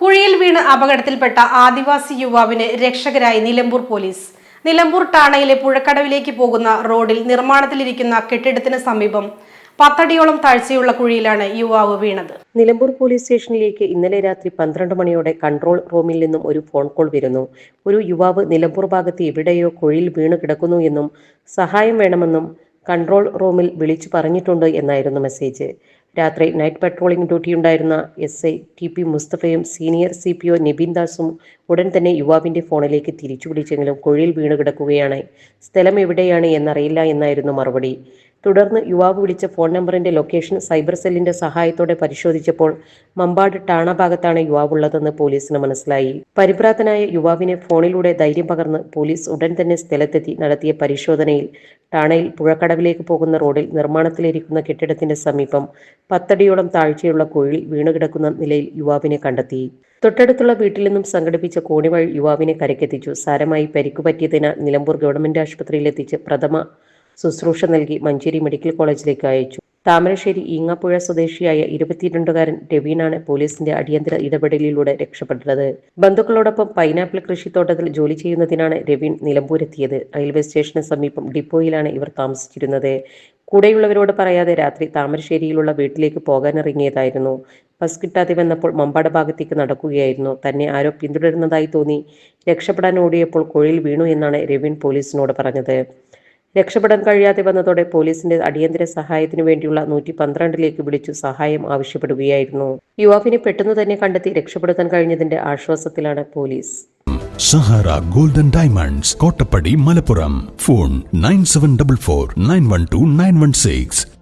കുഴിയിൽ വീണ് അപകടത്തിൽപ്പെട്ട ആദിവാസി യുവാവിന് രക്ഷകരായി നിലമ്പൂർ പോലീസ്. നിലമ്പൂർ ടാണയിലെ പുഴക്കടവിലേക്ക് പോകുന്ന റോഡിൽ നിർമ്മാണത്തിലിരിക്കുന്ന കെട്ടിടത്തിന് സമീപം പത്തടിയോളം താഴ്ചയുള്ള കുഴിയിലാണ് യുവാവ് വീണത്. നിലമ്പൂർ പോലീസ് സ്റ്റേഷനിലേക്ക് ഇന്നലെ രാത്രി പന്ത്രണ്ട് മണിയോടെ കൺട്രോൾ റൂമിൽ നിന്നും ഒരു ഫോൺ കോൾ വരുന്നു. ഒരു യുവാവ് നിലമ്പൂർ ഭാഗത്ത് എവിടെയോ കുഴിയിൽ വീണ് കിടക്കുന്നു എന്നും സഹായം വേണമെന്നും കൺട്രോൾ റൂമിൽ വിളിച്ചു പറഞ്ഞിട്ടുണ്ട് എന്നായിരുന്നു മെസ്സേജ്. രാത്രി നൈറ്റ് പട്രോളിംഗ് ഡ്യൂട്ടിയുണ്ടായിരുന്ന S I T P മുസ്തഫയും senior C P O Nibin ദാസും ഉടൻ തന്നെ യുവാവിന്റെ ഫോണിലേക്ക് തിരിച്ചു വിളിച്ചെങ്കിലും കുഴിയിൽ വീണ് കിടക്കുകയാണ് സ്ഥലം എവിടെയാണ് എന്നറിയില്ല എന്നായിരുന്നു മറുപടി. തുടർന്ന് യുവാവ് വിളിച്ച ഫോൺ നമ്പറിന്റെ ലൊക്കേഷൻ സൈബർ സെല്ലിന്റെ സഹായത്തോടെ പരിശോധിച്ചപ്പോൾ മമ്പാട് ടാണ ഭാഗത്താണ് യുവാവുള്ളതെന്ന് പോലീസിന് മനസ്സിലായി. പരിഭ്രാന്തനായ യുവാവിനെ ഫോണിലൂടെ ധൈര്യം പകർന്ന് പോലീസ് ഉടൻ തന്നെ സ്ഥലത്തെത്തി നടത്തിയ പരിശോധനയിൽ ടാണയിൽ പുഴക്കടവിലേക്ക് പോകുന്ന റോഡിൽ നിർമ്മാണത്തിലിരിക്കുന്ന കെട്ടിടത്തിന്റെ സമീപം പത്തടിയോളം താഴ്ചയുള്ള കുഴിയിൽ വീണുകിടക്കുന്ന നിലയിൽ യുവാവിനെ കണ്ടെത്തി. തൊട്ടടുത്തുള്ള വീട്ടിൽ നിന്നും സംഘടിപ്പിച്ച കോണിവഴി യുവാവിനെ കരക്കെത്തിച്ചു സാരമായി പരിക്കുപറ്റിയതിനാൽ നിലമ്പൂർ ഗവൺമെന്റ് ആശുപത്രിയിലെത്തിച്ച് പ്രഥമ ശുശ്രൂഷ നൽകി മഞ്ചേരി മെഡിക്കൽ കോളേജിലേക്ക് അയച്ചു. താമരശ്ശേരി ഈങ്ങാപ്പുഴ സ്വദേശിയായ ഇരുപത്തിരണ്ടുകാരൻ രവീനാണ് പോലീസിന്റെ അടിയന്തര ഇടപെടലിലൂടെ രക്ഷപ്പെട്ടത്. ബന്ധുക്കളോടൊപ്പം പൈനാപ്പിൾ കൃഷിത്തോട്ടത്തിൽ ജോലി ചെയ്യുന്നതിനാണ് രവീൻ നിലമ്പൂരെത്തിയത്. റെയിൽവേ സ്റ്റേഷന് സമീപം ഡിപ്പോയിലാണ് ഇവർ താമസിച്ചിരുന്നത്. കൂടെയുള്ളവരോട് പറയാതെ രാത്രി താമരശ്ശേരിയിലുള്ള വീട്ടിലേക്ക് പോകാനിറങ്ങിയതായിരുന്നു. ബസ് കിട്ടാതെ വന്നപ്പോൾ മമ്പാട് ഭാഗത്തേക്ക് നടക്കുകയായിരുന്നു. തന്നെ ആരോ പിന്തുടരുന്നതായി തോന്നി. രക്ഷപ്പെടാൻ ഓടിയപ്പോൾ കുഴിയിൽ വീണു എന്നാണ് രവീൻ പോലീസിനോട് പറഞ്ഞത്. രക്ഷപ്പെടാൻ കഴിയാതെ വന്നതോടെ പോലീസിന്റെ അടിയന്തര സഹായത്തിനു വേണ്ടിയുള്ള നൂറ്റി പന്ത്രണ്ടിലേക്ക് വിളിച്ചു സഹായം ആവശ്യപ്പെടുകയായിരുന്നു. യുവാവിനെ പെട്ടെന്ന് തന്നെ കണ്ടെത്തി രക്ഷപ്പെടുത്താൻ കഴിഞ്ഞതിന്റെ ആശ്വാസത്തിലാണ് police. Sahara golden diamonds Kottappadi Malappuram. Phone nine seven double four nine one two nine one six.